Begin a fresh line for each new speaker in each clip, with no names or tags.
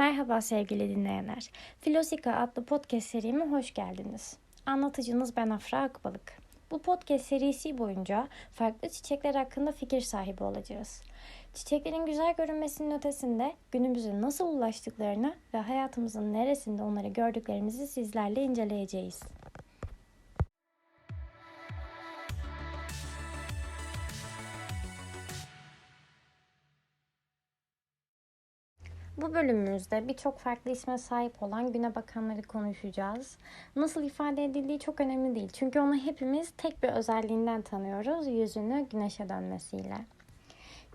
Merhaba sevgili dinleyenler. Filosika adlı podcast serime hoş geldiniz. Anlatıcınız ben Afra Akbalık. Bu podcast serisi boyunca farklı çiçekler hakkında fikir sahibi olacağız. Çiçeklerin güzel görünmesinin ötesinde günümüze nasıl ulaştıklarını ve hayatımızın neresinde onları gördüklerimizi sizlerle inceleyeceğiz. Bu bölümümüzde birçok farklı isme sahip olan güne bakanları konuşacağız. Nasıl ifade edildiği çok önemli değil. Çünkü onu hepimiz tek bir özelliğinden tanıyoruz. Yüzünü güneşe dönmesiyle.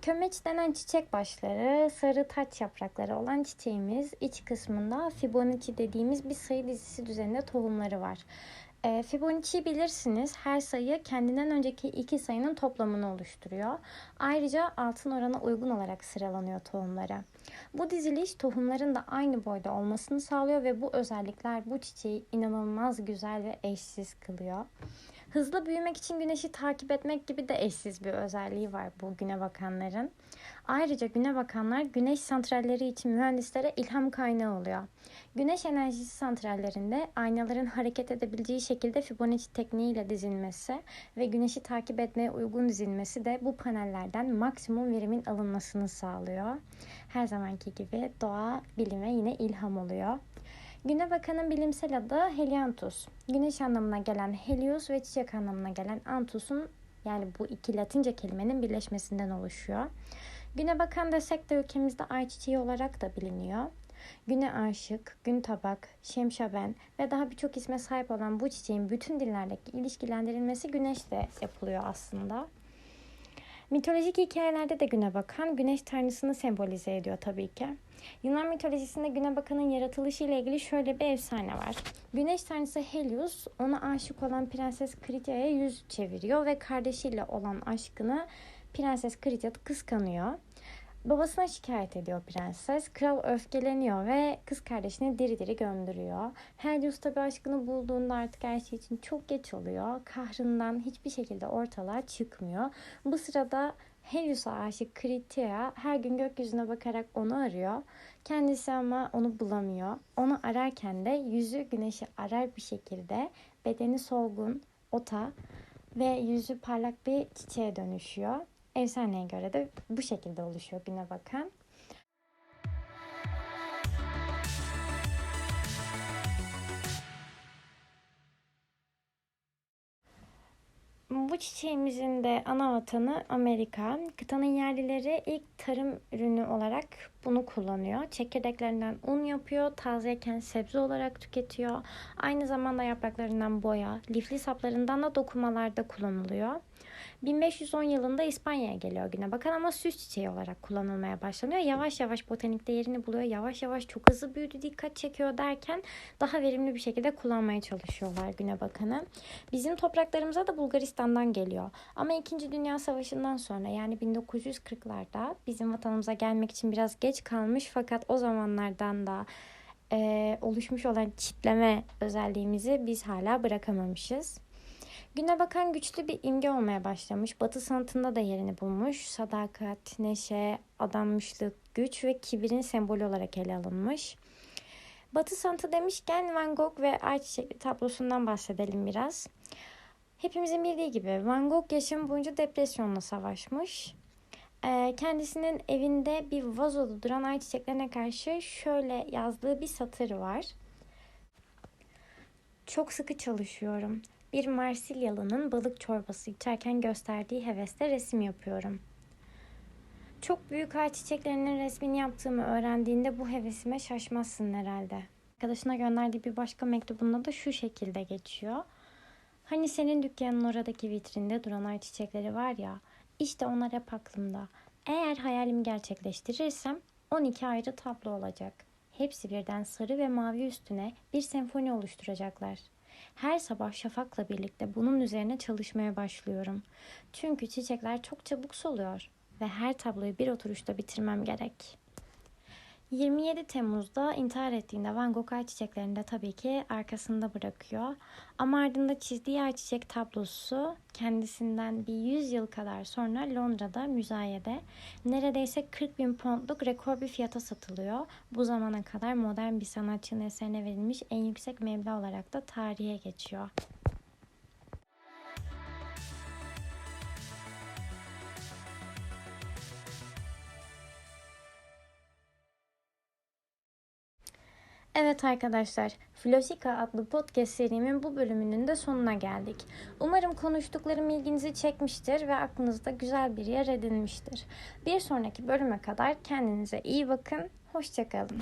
Kömeç denen çiçek başları, sarı taç yaprakları olan çiçeğimiz iç kısmında Fibonacci dediğimiz bir sayı dizisi düzeninde tohumları var. E, Fibonacci'yi bilirsiniz. Her sayı kendinden önceki iki sayının toplamını oluşturuyor. Ayrıca altın orana uygun olarak sıralanıyor tohumlara. Bu diziliş tohumların da aynı boyda olmasını sağlıyor ve bu özellikler bu çiçeği inanılmaz güzel ve eşsiz kılıyor. Hızlı büyümek için güneşi takip etmek gibi de eşsiz bir özelliği var bu güne bakanların. Ayrıca güne bakanlar güneş santralleri için mühendislere ilham kaynağı oluyor. Güneş enerjisi santrallerinde aynaların hareket edebileceği şekilde Fibonacci tekniğiyle dizilmesi ve güneşi takip etmeye uygun dizilmesi de bu panellerden maksimum verimin alınmasını sağlıyor. Her zamanki gibi doğa bilime yine ilham oluyor. Güne bakanın bilimsel adı Helianthus. Güneş anlamına gelen Helios ve çiçek anlamına gelen Anthus'un yani bu iki Latince kelimenin birleşmesinden oluşuyor. Güne bakan desek de ülkemizde ayçiçeği olarak da biliniyor. Güne aşık, gün tabak, şemşaben ve daha birçok isme sahip olan bu çiçeğin bütün dillerdeki ilişkilendirilmesi güneşle yapılıyor aslında. Mitolojik hikayelerde de güne bakan güneş tanrısını sembolize ediyor tabii ki. Yunan mitolojisinde güne bakanın yaratılışı ile ilgili şöyle bir efsane var. Güneş tanrısı Helios ona aşık olan Prenses Kritya'ya yüz çeviriyor ve kardeşiyle olan aşkını Prenses Kritya kıskanıyor. Babasına şikayet ediyor prenses. Kral öfkeleniyor ve kız kardeşini diri diri gömdürüyor. Helios tabi aşkını bulduğunda artık her şey için çok geç oluyor. Kahrından hiçbir şekilde ortalığa çıkmıyor. Bu sırada Helios'a aşık Kritia her gün gökyüzüne bakarak onu arıyor. Kendisi ama onu bulamıyor. Onu ararken de yüzü güneşi arar bir şekilde bedeni solgun, ota ve yüzü parlak bir çiçeğe dönüşüyor. Efsaneye göre de bu şekilde oluşuyor güne bakan. Bu çiçeğimizin de ana vatanı Amerika. Kıtanın yerlileri ilk tarım ürünü olarak bunu kullanıyor. Çekirdeklerinden un yapıyor, tazeyken sebze olarak tüketiyor. Aynı zamanda yapraklarından boya, lifli saplarından da dokumalarda kullanılıyor. 1510 yılında İspanya'ya geliyor güne bakan ama süs çiçeği olarak kullanılmaya başlanıyor. Yavaş yavaş botanikte yerini buluyor. Yavaş yavaş çok hızlı büyüdü, dikkat çekiyor derken daha verimli bir şekilde kullanmaya çalışıyorlar güne bakanı. Bizim topraklarımıza da Bulgaristan'dan geliyor. Ama 2. Dünya Savaşı'ndan sonra yani 1940'larda bizim vatanımıza gelmek için biraz geç kalmış fakat o zamanlardan da e, oluşmuş olan çitleme özelliğimizi biz hala bırakamamışız. Güne bakan güçlü bir imge olmaya başlamış. Batı sanatında da yerini bulmuş. Sadakat, neşe, adanmışlık, güç ve kibirin sembolü olarak ele alınmış. Batı sanatı demişken Van Gogh ve Ayçiçekli tablosundan bahsedelim biraz. Hepimizin bildiği gibi Van Gogh yaşam boyunca depresyonla savaşmış. Ee, kendisinin evinde bir vazoda duran ayçiçeklerine karşı şöyle yazdığı bir satır var. Çok sıkı çalışıyorum. Bir Marsilyalı'nın balık çorbası içerken gösterdiği hevesle resim yapıyorum. Çok büyük ağaç çiçeklerinin resmini yaptığımı öğrendiğinde bu hevesime şaşmazsın herhalde. Arkadaşına gönderdiği bir başka mektubunda da şu şekilde geçiyor. Hani senin dükkanın oradaki vitrinde duran ay çiçekleri var ya, işte onlar hep aklımda. Eğer hayalimi gerçekleştirirsem 12 ayrı tablo olacak. Hepsi birden sarı ve mavi üstüne bir senfoni oluşturacaklar. Her sabah şafakla birlikte bunun üzerine çalışmaya başlıyorum. Çünkü çiçekler çok çabuk soluyor ve her tabloyu bir oturuşta bitirmem gerek. 27 Temmuz'da intihar ettiğinde Van Gogh ayçiçeklerini de tabii ki arkasında bırakıyor. Ama ardında çizdiği ayçiçek tablosu kendisinden bir 100 yıl kadar sonra Londra'da müzayede neredeyse 40 bin poundluk rekor bir fiyata satılıyor. Bu zamana kadar modern bir sanatçının eserine verilmiş en yüksek meblağ olarak da tarihe geçiyor. Evet arkadaşlar, Flosika adlı podcast serimin bu bölümünün de sonuna geldik. Umarım konuştuklarım ilginizi çekmiştir ve aklınızda güzel bir yer edinmiştir. Bir sonraki bölüme kadar kendinize iyi bakın, hoşçakalın.